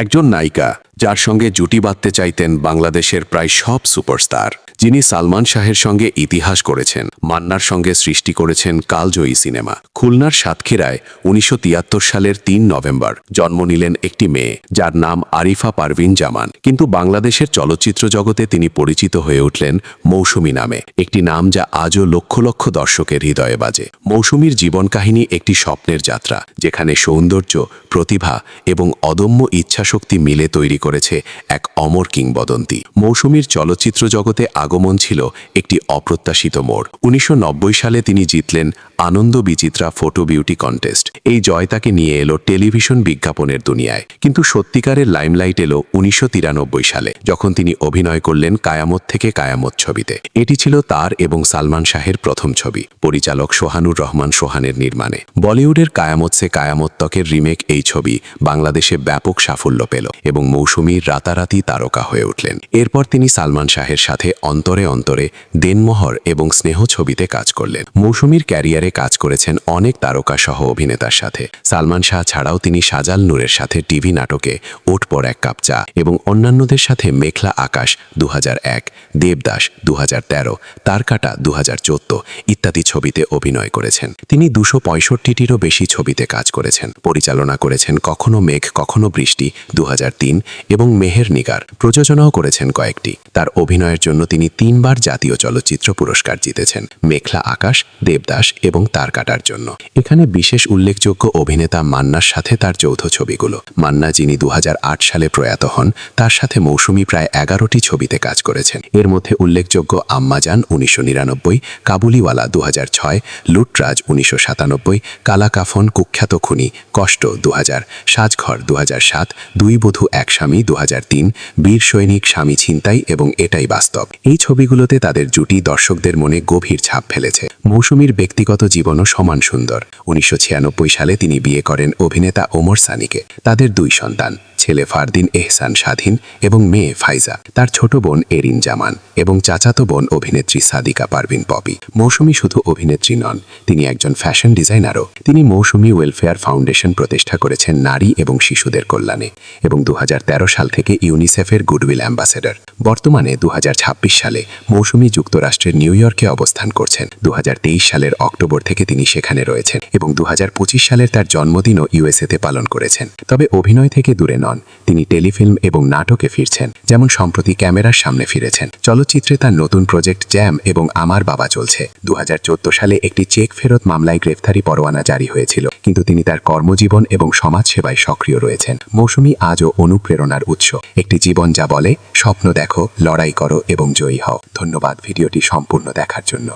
একজন নায়িকা। যার সঙ্গে জুটি বাঁধতে চাইতেন বাংলাদেশের প্রায় সব সুপারস্টার। যিনি সালমান শাহের সঙ্গে ইতিহাস করেছেন, মান্নার সঙ্গে সৃষ্টি করেছেন কালজয়ী সিনেমা। খুলনার সাতক্ষীরায় উনিশশো সালের তিন নভেম্বর জন্ম নিলেন একটি মেয়ে, যার নাম আরিফা পারভিন জামান। কিন্তু বাংলাদেশের চলচ্চিত্র জগতে তিনি পরিচিত হয়ে উঠলেন মৌসুমী নামে, একটি নাম যা আজও লক্ষ লক্ষ দর্শকের হৃদয়ে বাজে। মৌসুমীর জীবন কাহিনী একটি স্বপ্নের যাত্রা, যেখানে সৌন্দর্য, প্রতিভা এবং অদম্য ইচ্ছাশক্তি মিলে তৈরি করেছে এক অমর কিংবদন্তি। মৌসুমীর চলচ্চিত্র জগতে আগমন ছিল একটি অপ্রত্যাশিত মোড়। উনিশশো সালে তিনি জিতলেন Anondo Bichitra photo beauty contest. এই জয় তাকে নিয়ে এলো টেলিভিশন বিজ্ঞাপনের দুনিয়ায়। কিন্তু সত্যিকারের লাইমলাইট এলো উনিশশো সালে, যখন তিনি অভিনয় করলেন কায়ামত থেকে কায়ামত ছবিতে। এটি ছিল তার এবং সালমান শাহের প্রথম ছবি, পরিচালক সোহানুর রহমান সোহানের নির্মাণে। বলিউডের কায়ামত সে কায়ামত তকের রিমেক এই ছবি বাংলাদেশে ব্যাপক সাফল্য পেল এবং মৌসুমীর রাতারাতি তারকা হয়ে উঠলেন। এরপর তিনি সালমান শাহের সাথে অন্তরে অন্তরে দেনমোহর এবং স্নেহ ছবিতে কাজ করলেন। মৌসুমীর ক্যারিয়ারে কাজ করেছেন অনেক তারকা সহ অভিনেতার সাথে। সালমান শাহ ছাড়াও তিনি সাজাল নূরের সাথে টিভি নাটকে ওট পর এক কাপ চা এবং অন্যান্যদের সাথে মেঘলা আকাশ দু হাজার এক, দেবদাস দু হাজার তেরো, তারকাটা দু হাজার চোদ্দ ইত্যাদি ছবিতে অভিনয় করেছেন। তিনি দুশো পঁয়ষট্টিটিরও বেশি ছবিতে কাজ করেছেন। পরিচালনা করেছেন কখনো মেঘ, কখনো বৃষ্টি দু হাজার তিন এবং মেহের নিগার প্রযোজনাও করেছেন কয়েকটি। তার অভিনয়ের জন্য তিনি তিনবার জাতীয় চলচ্চিত্র পুরস্কার জিতেছেন মেঘলা আকাশ, দেবদাস এবং তার কাটার জন্য। এখানে বিশেষ উল্লেখযোগ্য অভিনেতা মান্নার সাথে তার যৌথ ছবিগুলো। মান্না যিনি দু সালে প্রয়াত হন, তার সাথে মৌসুমী প্রায় এগারোটি ছবিতে কাজ করেছেন। এর মধ্যে উল্লেখযোগ্য আম্মাজান উনিশশো নিরানব্বই, কাবুলিওয়ালা দু হাজার ছয়, লুটরাজ উনিশশো সাতানব্বই কালাকাফন কুখ্যাত খুনি, কষ্ট দু হাজার সাজঘর দু সাত, দুই বধূ এক স্বামী দু হাজার তিন বীর সৈনিক স্বামী ছিনতাই এবং এটাই বাস্তব। এই ছবিগুলোতে তাদের জুটি দর্শকদের মনে গভীর ছাপ ফেলেছে। মৌসুমীর ব্যক্তিগত জীবনও সমান সুন্দর। উনিশশো ছিয়ানব্বই সালে তিনি বিয়ে করেন অভিনেতা ওমর সানিকে, তাদের দুই সন্তান। ছেলে ফারদিন এহসান স্বাধীন এবং মেয়ে ফাইজা, তার ছোট বোন এরিন জামান এবং চাচাতো বোন অভিনেত্রী সাদিকা পারভিন পপি। মৌসুমী শুধু অভিনেত্রী নন, তিনি একজন ফ্যাশন ডিজাইনারও। তিনি মৌসুমী ওয়েলফেয়ার ফাউন্ডেশন প্রতিষ্ঠা করেছেন নারী এবং শিশুদের কল্যাণে এবং দু হাজার তেরো সাল থেকে ইউনিসেফের গুডউইল অ্যাম্বাসেডর। বর্তমানে দু হাজার ছাব্বিশ সালে মৌসুমী যুক্তরাষ্ট্রের নিউ ইয়র্কে অবস্থান করছেন। দু হাজার তেইশ সালের অক্টোবর থেকে তিনি সেখানে রয়েছেন এবং দু হাজার পঁচিশ সালের তার জন্মদিনও ইউএসএতে পালন করেছেন। তবে অভিনয় থেকে দূরে নন তিনি টেলিফিল্ম এবং নাটকে ফিরছেন, যেমন সম্প্রতি ক্যামেরার সামনে ফিরেছেন। চলচ্চিত্রে তার নতুন প্রজেক্ট জ্যাম এবং আমার বাবা চলছে। দু হাজার চোদ্দ সালে একটি চেক ফেরত মামলায় গ্রেফতারি পরোয়ানা জারি হয়েছিল, কিন্তু তিনি তার কর্মজীবন এবং সমাজ সেবায় সক্রিয় রয়েছেন। মৌসুমী আজও অনুপ্রেরণার উৎস। একটি জীবন যা বলে, স্বপ্ন দেখো, লড়াই করো এবং জয়ী হও। ধন্যবাদ, ভিডিওটি সম্পূর্ণ দেখার জন্য।